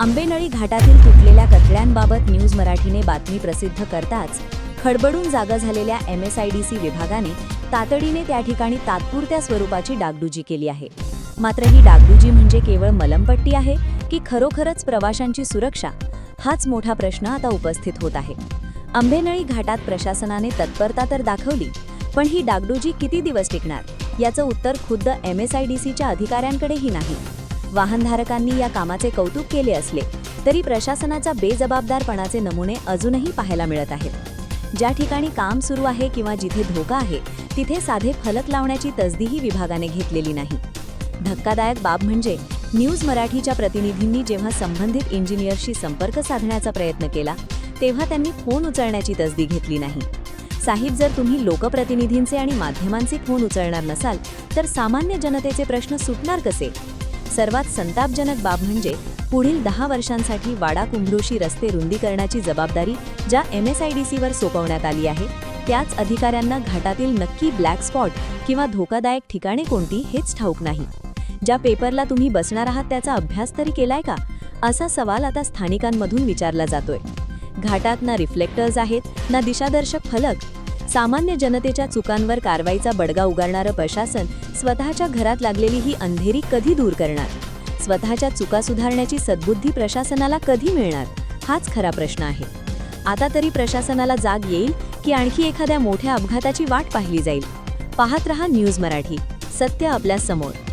आंबेनळी घाटातील तुटलेल्या कचऱ्यांबाबत न्यूज मराठीने बातमी प्रसिद्ध करताच खडबडून जागा झालेल्या M S I D C विभागाने तातडीने त्या ठिकाणी तात्पुरत्या स्वरूपाची डागडुजी केली आहे. मात्र ही डागडुजी म्हणजे केवळ मलमपट्टी आहे की खरोखरच प्रवाशांची सुरक्षा? हाच मोठा प्रश्न आता उपस्थित होत आहे. आंबेनळी घाटात प्रशासनाने तत्परता तर दाखवली पण ही डागडुजी किती दिवस टिकणार? याचं उत्तर खुद्द एम एस आय डी सीच्या अधिकाऱ्यांकडेही नाही. वाहनधारकांनी या कामाचे कौतुक केले असले तरी प्रशासनाच्या बेजबाबदारपणाचे नमुने अजूनही पाहायला मिळत आहेत. ज्या ठिकाणी काम सुरू आहे किंवा जिथे धोका आहे तिथे साधे फलक लावण्याची तसदीही विभागाने घेतलेली नाही. धक्कादायक बाब म्हणजे न्यूज मराठीच्या प्रतिनिधींनी जेव्हा संबंधित इंजिनियरशी संपर्क साधण्याचा प्रयत्न केला तेव्हा त्यांनी फोन उचलण्याची तसदी घेतली नाही. साहिब जर तुम्ही लोकप्रतिनिधींचे आणि माध्यमांचे फोन उचलणार नसाल तर सामान्य जनतेचे प्रश्न सुटणार कसे? सर्वात संतापजनक बाब म्हणजे पुढील दहा वर्षांसाठी वाडा कुंभृशी रस्ते रुंदीकरणाची जबाबदारी ज्या एम एस आय डी सीवर सोपवण्यात आली आहे. त्याच अधिकाऱ्यांना घाटातील नक्की ब्लॅक स्पॉट किंवा धोकादायक ठिकाणे कोणती हेच ठाऊक नाही. ज्या पेपरला तुम्ही बसणार आहात त्याचा अभ्यास तरी केलाय का? असा सवाल आता स्थानिकांमधून विचारला जातोय. घाटात ना रिफ्लेक्टर्स आहेत ना दिशादर्शक फलक सामान्य जनतेच्या चुकांवर कारवाईचा बडगा उगारणारं प्रशासन स्वतःच्या घरात लागलेली ही अंधेरी कधी दूर करणार? स्वतःच्या चुका सुधारण्याची सद्बुद्धी प्रशासनाला कधी मिळणार? हाच खरा प्रश्न आहे. आता तरी प्रशासनाला जाग येईल की आणखी एखाद्या मोठ्या अपघाताची वाट पाहिली जाईल. पाहत रहा न्यूज मराठी. सत्य आपल्यासमोर.